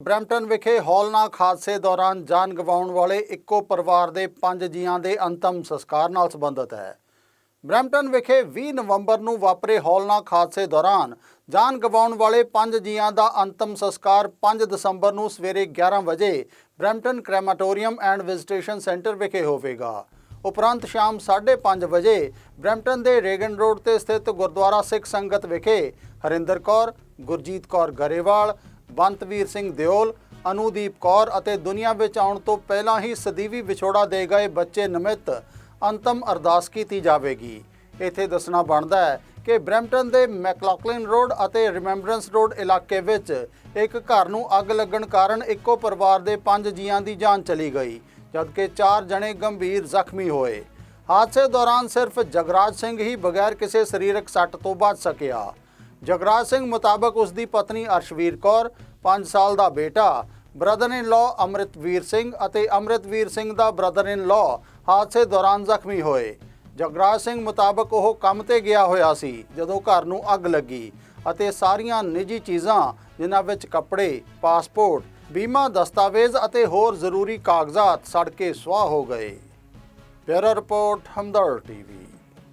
Brampton ਵਿਖੇ ਹੌਲਨਾਕ ਹਾਦਸੇ ਦੌਰਾਨ ਜਾਨ ਗਵਾਉਣ ਵਾਲੇ ਇੱਕੋ ਪਰਿਵਾਰ ਦੇ ਪੰਜ ਜੀਆਂ ਦੇ ਅੰਤਮ ਸੰਸਕਾਰ ਨਾਲ ਸੰਬੰਧਿਤ ਹੈ। ਬਰੈਂਪਟਨ ਵਿਖੇ 20 ਨਵੰਬਰ ਨੂੰ ਵਾਪਰੇ ਹੌਲਨਾਕ ਹਾਦਸੇ ਦੌਰਾਨ ਜਾਨ ਗਵਾਉਣ ਵਾਲੇ ਪੰਜ ਜੀਆਂ ਦਾ ਅੰਤਮ ਸੰਸਕਾਰ 5 ਦਸੰਬਰ ਨੂੰ ਸਵੇਰੇ 11 ਵਜੇ Brampton crematorium and visitation centre ਵਿਖੇ ਹੋਵੇਗਾ। ਉਪਰੰਤ ਸ਼ਾਮ 5:30 ਵਜੇ ਬਰੈਂਪਟਨ ਦੇ ਰੇਗਨ ਰੋਡ ਤੇ ਸਥਿਤ ਗੁਰਦੁਆਰਾ ਸਿੱਖ ਸੰਗਤ ਵਿਖੇ ਹਰਿੰਦਰ ਕੌਰ, ਗੁਰਜੀਤ ਕੌਰ ਗਰੇਵਾਲ ਬੰਤਵੀਰ ਸਿੰਘ ਦਿਓਲ, ਅਨੂਦੀਪ ਕੌਰ ਅਤੇ ਦੁਨੀਆ ਵਿੱਚ ਆਉਣ ਤੋਂ ਪਹਿਲਾਂ ਹੀ ਸਦੀਵੀ ਵਿਛੋੜਾ ਦੇ ਗਏ ਬੱਚੇ ਨਿਮਿਤ ਅੰਤਮ ਅਰਦਾਸ ਕੀਤੀ ਜਾਵੇਗੀ। ਇੱਥੇ ਦੱਸਣਾ ਬਣਦਾ ਹੈ ਕਿ ਬਰੈਂਪਟਨ ਦੇ ਮੈਕਲੌਕਲਿਨ ਰੋਡ ਅਤੇ ਰਿਮੈਂਬਰੈਂਸ ਰੋਡ ਇਲਾਕੇ ਵਿੱਚ ਇੱਕ ਘਰ ਨੂੰ ਅੱਗ ਲੱਗਣ ਕਾਰਨ ਇੱਕੋ ਪਰਿਵਾਰ ਦੇ ਪੰਜ ਜੀਆਂ ਦੀ ਜਾਨ ਚਲੀ ਗਈ, ਜਦਕਿ ਚਾਰ ਜਣੇ ਗੰਭੀਰ ਜ਼ਖਮੀ ਹੋਏ। ਹਾਦਸੇ ਦੌਰਾਨ ਸਿਰਫ ਜਗਰਾਜ ਸਿੰਘ ਹੀ ਬਗੈਰ ਕਿਸੇ ਸਰੀਰਕ ਸੱਟ ਤੋਂ ਬਚ ਸਕਿਆ। ਜਗਰਾਜ ਸਿੰਘ ਮੁਤਾਬਕ ਉਸ ਦੀ ਪਤਨੀ ਅਰਸ਼ਵੀਰ ਕੌਰ 5 ਸਾਲ ਦਾ ਬੇਟਾ ਬ੍ਰਦਰ ਇਨ ਲਾ ਅੰਮ੍ਰਿਤਵੀਰ ਸਿੰਘ ਅਤੇ ਅੰਮ੍ਰਿਤਵੀਰ ਸਿੰਘ ਦਾ ਬ੍ਰਦਰ ਇਨ ਲਾ ਹਾਦਸੇ ਦੌਰਾਨ ਜ਼ਖਮੀ ਹੋਏ। ਜਗਰਾਜ ਸਿੰਘ ਮੁਤਾਬਕ ਉਹ ਕੰਮ ਤੇ ਗਿਆ ਹੋਇਆ ਸੀ, ਜਦੋਂ ਘਰ ਨੂੰ ਅੱਗ ਲੱਗੀ ਅਤੇ ਸਾਰੀਆਂ ਨਿੱਜੀ ਚੀਜ਼ਾਂ, ਜਿਨ੍ਹਾਂ ਵਿੱਚ ਕੱਪੜੇ, ਪਾਸਪੋਰਟ, ਬੀਮਾ ਦਸਤਾਵੇਜ਼ ਅਤੇ ਹੋਰ ਜ਼ਰੂਰੀ ਕਾਗਜ਼ਾਤ ਸੜ ਕੇ ਸੁਆਹ ਹੋ ਗਏ। Bureau report Hamdard TV.